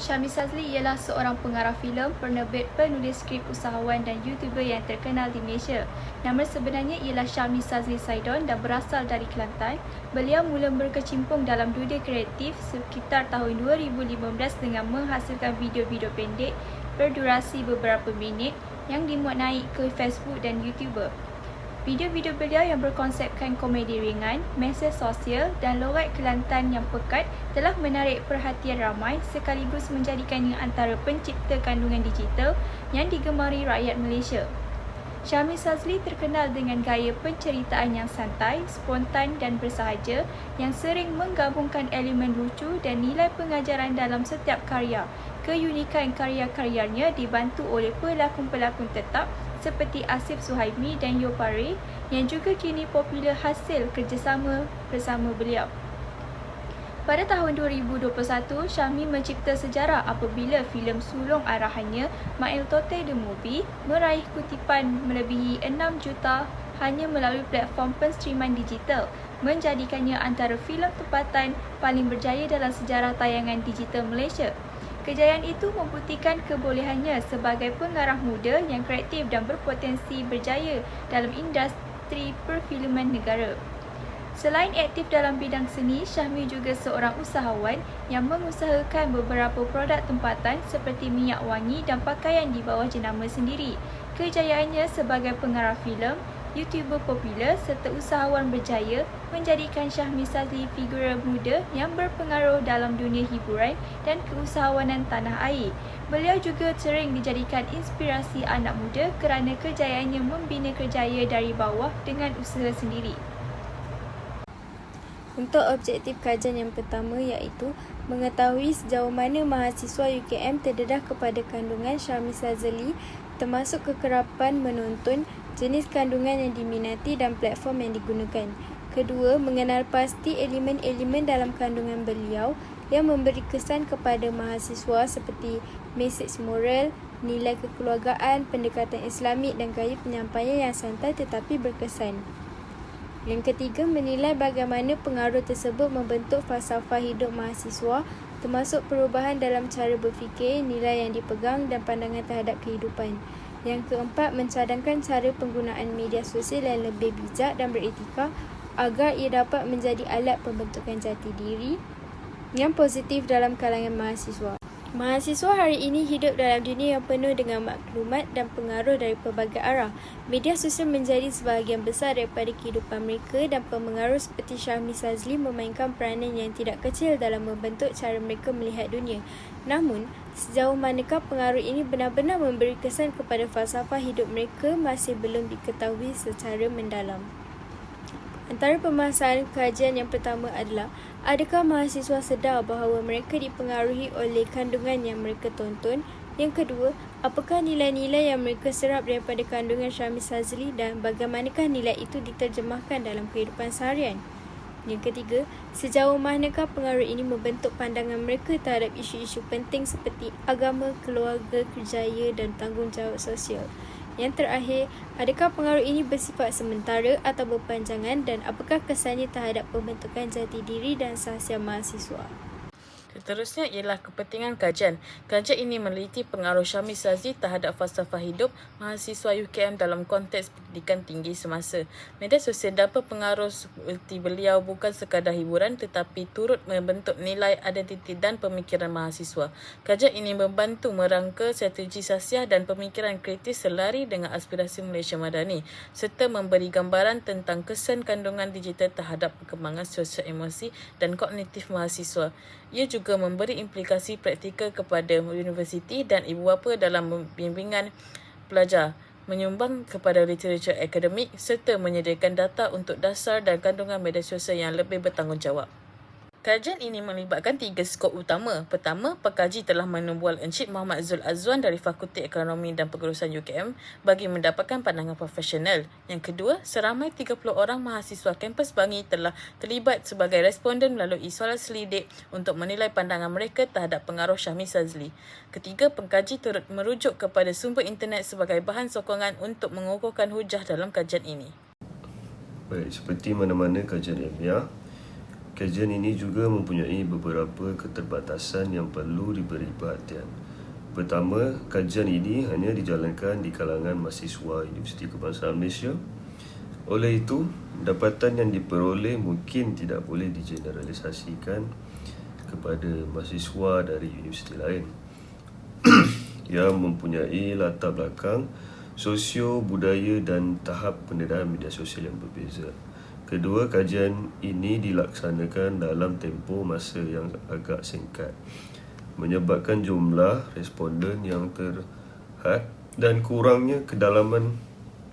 Syami Sazli ialah seorang pengarah filem, penerbit, penulis skrip usahawan dan YouTuber yang terkenal di Malaysia. Nama sebenarnya ialah Syami Sazli Saidon dan berasal dari Kelantan. Beliau mula berkecimpung dalam dunia kreatif sekitar tahun 2015 dengan menghasilkan video-video pendek berdurasi beberapa minit yang dimuat naik ke Facebook dan YouTuber. Video-video beliau yang berkonsepkan komedi ringan, mesej sosial dan logat Kelantan yang pekat telah menarik perhatian ramai sekaligus menjadikannya antara pencipta kandungan digital yang digemari rakyat Malaysia. Syamil Sazli terkenal dengan gaya penceritaan yang santai, spontan dan bersahaja yang sering menggabungkan elemen lucu dan nilai pengajaran dalam setiap karya. Keunikan karya-karyanya dibantu oleh pelakon-pelakon tetap seperti Asif Suhaimi dan Yopare yang juga kini popular hasil kerjasama bersama beliau. Pada tahun 2021, Syahmi mencipta sejarah apabila filem sulung arahannya Mail Tote The Movie meraih kutipan melebihi 6 juta hanya melalui platform penstreaman digital menjadikannya antara filem tempatan paling berjaya dalam sejarah tayangan digital Malaysia. Kejayaan itu membuktikan kebolehannya sebagai pengarah muda yang kreatif dan berpotensi berjaya dalam industri perfilman negara. Selain aktif dalam bidang seni, Syahmi juga seorang usahawan yang mengusahakan beberapa produk tempatan seperti minyak wangi dan pakaian di bawah jenama sendiri. Kejayaannya sebagai pengarah filem YouTuber popular serta usahawan berjaya menjadikan Syahmi Sazli figura muda yang berpengaruh dalam dunia hiburan dan keusahawanan tanah air. Beliau juga sering dijadikan inspirasi anak muda kerana kejayaannya membina kerjaya dari bawah dengan usaha sendiri. Untuk objektif kajian yang pertama iaitu mengetahui sejauh mana mahasiswa UKM terdedah kepada kandungan Syahmi Sazali termasuk kekerapan menonton jenis kandungan yang diminati dan platform yang digunakan. Kedua, mengenal pasti elemen-elemen dalam kandungan beliau yang memberi kesan kepada mahasiswa seperti mesej moral, nilai kekeluargaan, pendekatan islamik dan gaya penyampaian yang santai tetapi berkesan. Yang ketiga, menilai bagaimana pengaruh tersebut membentuk falsafah hidup mahasiswa termasuk perubahan dalam cara berfikir, nilai yang dipegang dan pandangan terhadap kehidupan. Yang keempat, mencadangkan cara penggunaan media sosial yang lebih bijak dan beretika agar ia dapat menjadi alat pembentukan jati diri yang positif dalam kalangan mahasiswa. Mahasiswa hari ini hidup dalam dunia yang penuh dengan maklumat dan pengaruh dari pelbagai arah. Media sosial menjadi sebahagian besar daripada kehidupan mereka dan pemengaruh seperti Syahmi Sazli memainkan peranan yang tidak kecil dalam membentuk cara mereka melihat dunia. Namun, sejauh manakah pengaruh ini benar-benar memberi kesan kepada falsafah hidup mereka masih belum diketahui secara mendalam. Antara permasalahan kajian yang pertama adalah adakah mahasiswa sedar bahawa mereka dipengaruhi oleh kandungan yang mereka tonton? Yang kedua, apakah nilai-nilai yang mereka serap daripada kandungan Syamil Sazli dan bagaimanakah nilai itu diterjemahkan dalam kehidupan seharian? Yang ketiga, sejauh manakah pengaruh ini membentuk pandangan mereka terhadap isu-isu penting seperti agama, keluarga, kerjaya dan tanggungjawab sosial? Yang terakhir, adakah pengaruh ini bersifat sementara atau berpanjangan dan apakah kesannya terhadap pembentukan jati diri dan sahsia mahasiswa? Seterusnya ialah kepentingan kajian. Kajian ini meneliti pengaruh Syamil Sazi terhadap falsafah hidup mahasiswa UKM dalam konteks pendidikan tinggi semasa. Media sosial dapat pengaruh seperti beliau bukan sekadar hiburan tetapi turut membentuk nilai identiti dan pemikiran mahasiswa. Kajian ini membantu merangka strategi sasiah dan pemikiran kritis selari dengan aspirasi Malaysia Madani serta memberi gambaran tentang kesan kandungan digital terhadap perkembangan sosial emosi dan kognitif mahasiswa. Ia juga memberi implikasi praktikal kepada universiti dan ibu bapa dalam bimbingan pelajar menyumbang kepada literatur akademik serta menyediakan data untuk dasar dan kandungan media sosial yang lebih bertanggungjawab. Kajian ini melibatkan tiga skop utama. Pertama, pekaji telah menubual Encik Muhammad Zul Azwan dari Fakulti Ekonomi dan Pengurusan UKM bagi mendapatkan pandangan profesional. Yang kedua, seramai 30 orang mahasiswa kampus Bangi telah terlibat sebagai responden melalui soalan selidik untuk menilai pandangan mereka terhadap pengaruh Syahmi Sazli. Ketiga, pengkaji turut merujuk kepada sumber internet sebagai bahan sokongan untuk mengukuhkan hujah dalam kajian ini. Baik, seperti mana-mana kajian ilmiah, Kajian ini juga mempunyai beberapa keterbatasan yang perlu diberi perhatian. Pertama, kajian ini hanya dijalankan di kalangan mahasiswa Universiti Kebangsaan Malaysia. Oleh itu, dapatan yang diperoleh mungkin tidak boleh digeneralisasikan kepada mahasiswa dari universiti lain yang mempunyai latar belakang sosio, budaya dan tahap pendedahan media sosial yang berbeza. Kedua, kajian ini dilaksanakan dalam tempoh masa yang agak singkat menyebabkan jumlah responden yang terhad dan kurangnya kedalaman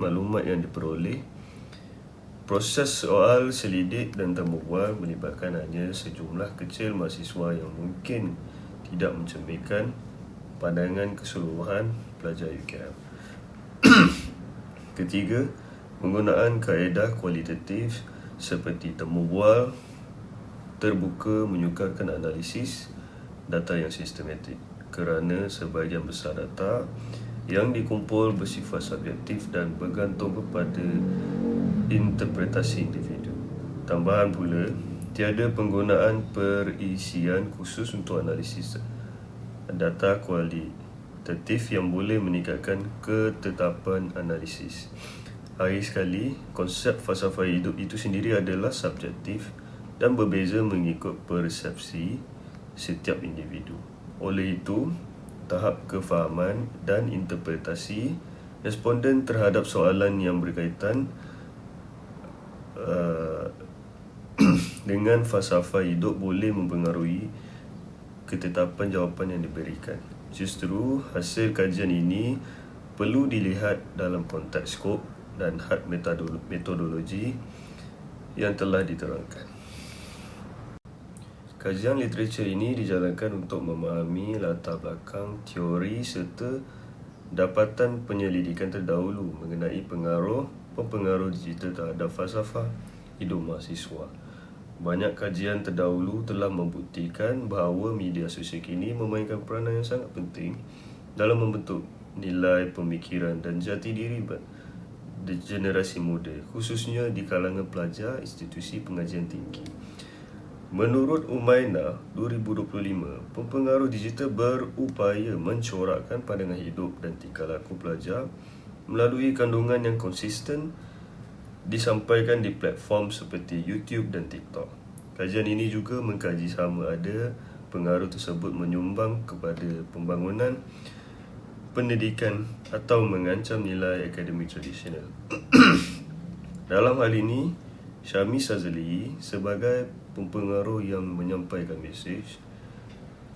maklumat yang diperoleh. Proses soal selidik dan temubual melibatkan hanya sejumlah kecil mahasiswa yang mungkin tidak mencerminkan pandangan keseluruhan pelajar UKM. Ketiga, penggunaan kaedah kualitatif seperti temubual terbuka menyukarkan analisis data yang sistematik kerana sebahagian besar data yang dikumpul bersifat subjektif dan bergantung kepada interpretasi individu. Tambahan pula, tiada penggunaan perisian khusus untuk analisis data kualitatif yang boleh meningkatkan ketetapan analisis. Akhir sekali, konsep falsafah hidup itu sendiri adalah subjektif dan berbeza mengikut persepsi setiap individu. Oleh itu, tahap kefahaman dan interpretasi responden terhadap soalan yang berkaitan uh, dengan falsafah hidup boleh mempengaruhi ketetapan jawapan yang diberikan. Justru hasil kajian ini perlu dilihat dalam konteks skop dan had metodologi yang telah diterangkan. Kajian literatur ini dijalankan untuk memahami latar belakang teori serta dapatan penyelidikan terdahulu mengenai pengaruh pengaruh digital terhadap falsafah hidup mahasiswa. Banyak kajian terdahulu telah membuktikan bahawa media sosial kini memainkan peranan yang sangat penting dalam membentuk nilai pemikiran dan jati diri generasi muda, khususnya di kalangan pelajar institusi pengajian tinggi. Menurut Umaina 2025, pempengaruh digital berupaya mencorakkan pandangan hidup dan tingkah laku pelajar melalui kandungan yang konsisten disampaikan di platform seperti YouTube dan TikTok. Kajian ini juga mengkaji sama ada pengaruh tersebut menyumbang kepada pembangunan pendidikan atau mengancam nilai akademik tradisional. Dalam hal ini, Syami Sazali sebagai pempengaruh yang menyampaikan mesej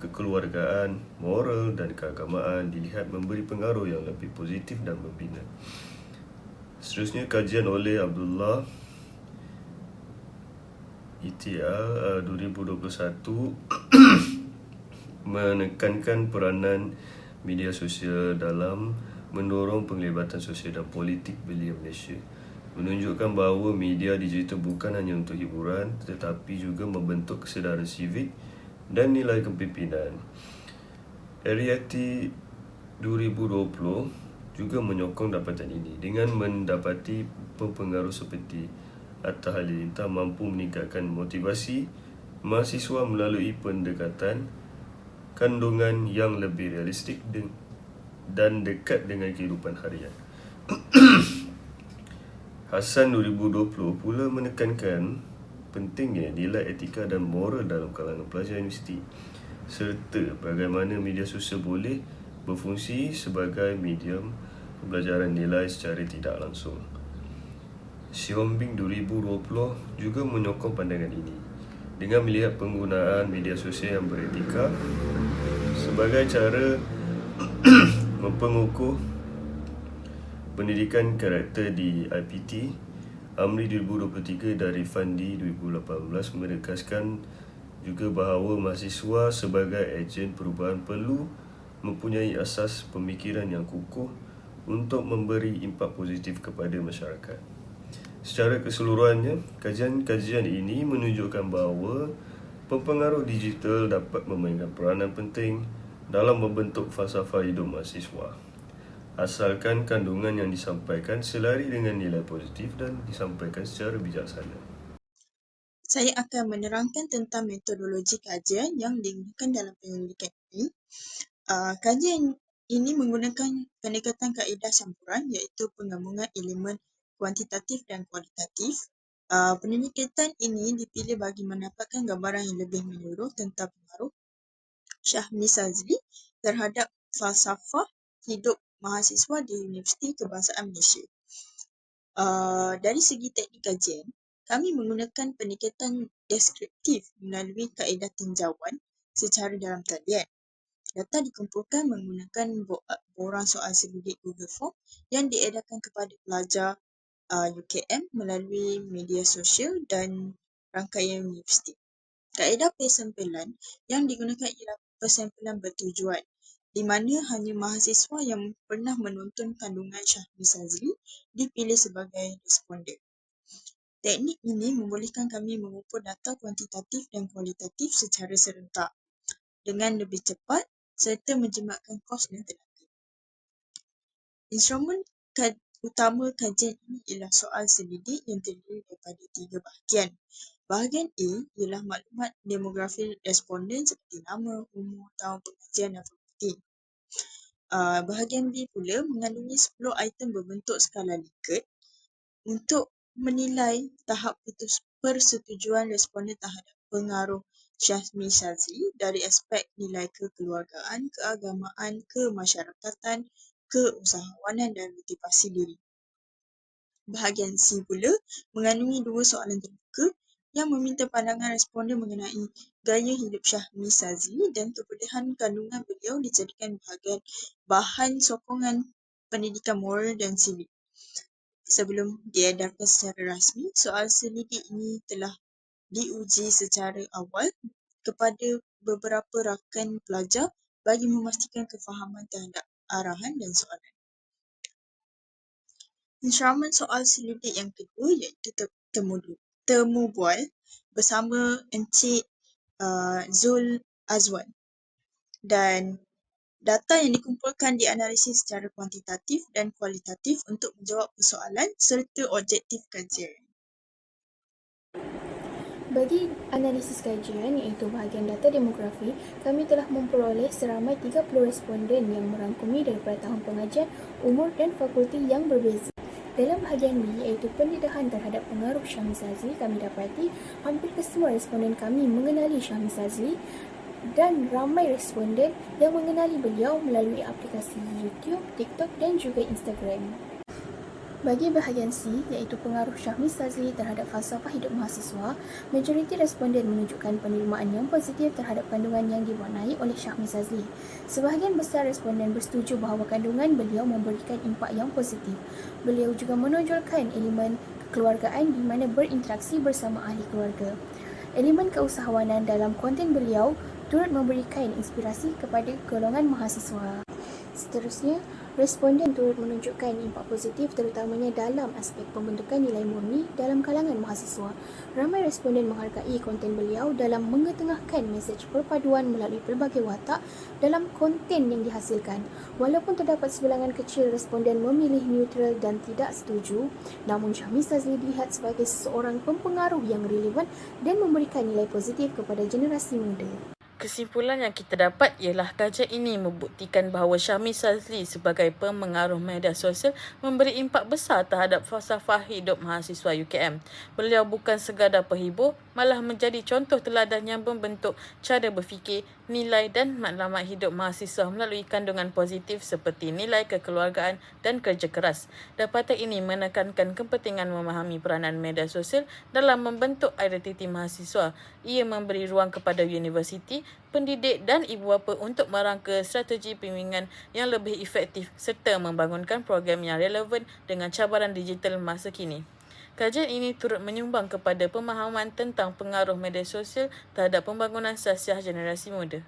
kekeluargaan, moral dan keagamaan dilihat memberi pengaruh yang lebih positif dan membina. Seterusnya kajian oleh Abdullah uh, 2021 menekankan peranan media sosial dalam mendorong penglibatan sosial dan politik belia Malaysia menunjukkan bahawa media digital bukan hanya untuk hiburan tetapi juga membentuk kesedaran sivik dan nilai kepimpinan. Ariati 2020 juga menyokong dapatan ini dengan mendapati pengaruh seperti Atta Halilintar mampu meningkatkan motivasi mahasiswa melalui pendekatan kandungan yang lebih realistik dan dekat dengan kehidupan harian. Hasan 2020 pula menekankan pentingnya nilai etika dan moral dalam kalangan pelajar universiti serta bagaimana media sosial boleh berfungsi sebagai medium pembelajaran nilai secara tidak langsung. Xiaombing 2020 juga menyokong pandangan ini dengan melihat penggunaan media sosial yang beretika sebagai cara mempengukuh Pendidikan Karakter di IPT Amri 2023 dari Fandi 2018 menegaskan juga bahawa mahasiswa sebagai ejen perubahan perlu mempunyai asas pemikiran yang kukuh untuk memberi impak positif kepada masyarakat. Secara keseluruhannya, kajian-kajian ini menunjukkan bahawa pempengaruh digital dapat memainkan peranan penting dalam membentuk falsafah hidup mahasiswa asalkan kandungan yang disampaikan selari dengan nilai positif dan disampaikan secara bijaksana. saya akan menerangkan tentang metodologi kajian yang digunakan dalam penyelidikan ini. Uh, kajian ini menggunakan pendekatan kaedah campuran iaitu penggabungan elemen kuantitatif dan kualitatif. Uh, pendekatan ini dipilih bagi mendapatkan gambaran yang lebih menyeluruh tentang pengaruh Syahmi Sazli terhadap falsafah hidup mahasiswa di Universiti Kebangsaan Malaysia. Uh, dari segi teknik kajian, kami menggunakan pendekatan deskriptif melalui kaedah tinjauan secara dalam talian. Data dikumpulkan menggunakan borang soal selidik Google Form yang diedarkan kepada pelajar UKM melalui media sosial dan rangkaian universiti. Kaedah persampilan yang digunakan ialah persampilan bertujuan di mana hanya mahasiswa yang pernah menonton kandungan Syahmi Sazli dipilih sebagai responden. Teknik ini membolehkan kami mengumpul data kuantitatif dan kualitatif secara serentak dengan lebih cepat serta menjimatkan kos dan tenaga. Instrumen utama kajian ini ialah soal selidik yang terdiri daripada tiga bahagian. Bahagian A ialah maklumat demografi responden seperti nama, umur, tahun pengajian dan properti. Uh, bahagian B pula mengandungi 10 item berbentuk skala Likert untuk menilai tahap persetujuan responden terhadap pengaruh Syazmi Shazli dari aspek nilai kekeluargaan, keagamaan, kemasyarakatan, keusahawanan dan motivasi diri. Bahagian C pula mengandungi dua soalan terbuka yang meminta pandangan responden mengenai gaya hidup Syahmi Sazli dan kepedahan kandungan beliau dijadikan bahagian bahan sokongan pendidikan moral dan sivik. Sebelum diedarkan secara rasmi, soal selidik ini telah diuji secara awal kepada beberapa rakan pelajar bagi memastikan kefahaman terhadap arahan dan soalan. Instrumen soal selidik yang kedua iaitu temu temu bual bersama Encik uh, Zul Azwan dan data yang dikumpulkan dianalisis secara kuantitatif dan kualitatif untuk menjawab persoalan serta objektif kajian. Bagi analisis kajian iaitu bahagian data demografi, kami telah memperoleh seramai 30 responden yang merangkumi daripada tahun pengajian, umur dan fakulti yang berbeza. Dalam bahagian B iaitu pendedahan terhadap pengaruh Syahmi Sazli, kami dapati hampir kesemua responden kami mengenali Syahmi Sazli dan ramai responden yang mengenali beliau melalui aplikasi YouTube, TikTok dan juga Instagram. Bagi bahagian C, iaitu pengaruh Syahmi Sazli terhadap falsafah hidup mahasiswa, majoriti responden menunjukkan penerimaan yang positif terhadap kandungan yang diwarnai oleh Syahmi Sazli. Sebahagian besar responden bersetuju bahawa kandungan beliau memberikan impak yang positif. Beliau juga menonjolkan elemen kekeluargaan di mana berinteraksi bersama ahli keluarga. Elemen keusahawanan dalam konten beliau turut memberikan inspirasi kepada golongan mahasiswa. Seterusnya, responden turut menunjukkan impak positif terutamanya dalam aspek pembentukan nilai murni dalam kalangan mahasiswa. Ramai responden menghargai konten beliau dalam mengetengahkan mesej perpaduan melalui pelbagai watak dalam konten yang dihasilkan. Walaupun terdapat sebilangan kecil responden memilih neutral dan tidak setuju, namun Syahmi Sazli dilihat sebagai seorang pempengaruh yang relevan dan memberikan nilai positif kepada generasi muda. Kesimpulan yang kita dapat ialah kajian ini membuktikan bahawa Syami Sazli sebagai pemengaruh media sosial memberi impak besar terhadap falsafah hidup mahasiswa UKM. Beliau bukan sekadar penghibur, malah menjadi contoh teladan yang membentuk cara berfikir, nilai dan maklumat hidup mahasiswa melalui kandungan positif seperti nilai kekeluargaan dan kerja keras. Dapatan ini menekankan kepentingan memahami peranan media sosial dalam membentuk identiti mahasiswa. Ia memberi ruang kepada universiti pendidik dan ibu bapa untuk merangka strategi bimbingan yang lebih efektif serta membangunkan program yang relevan dengan cabaran digital masa kini. Kajian ini turut menyumbang kepada pemahaman tentang pengaruh media sosial terhadap pembangunan sasiah generasi muda.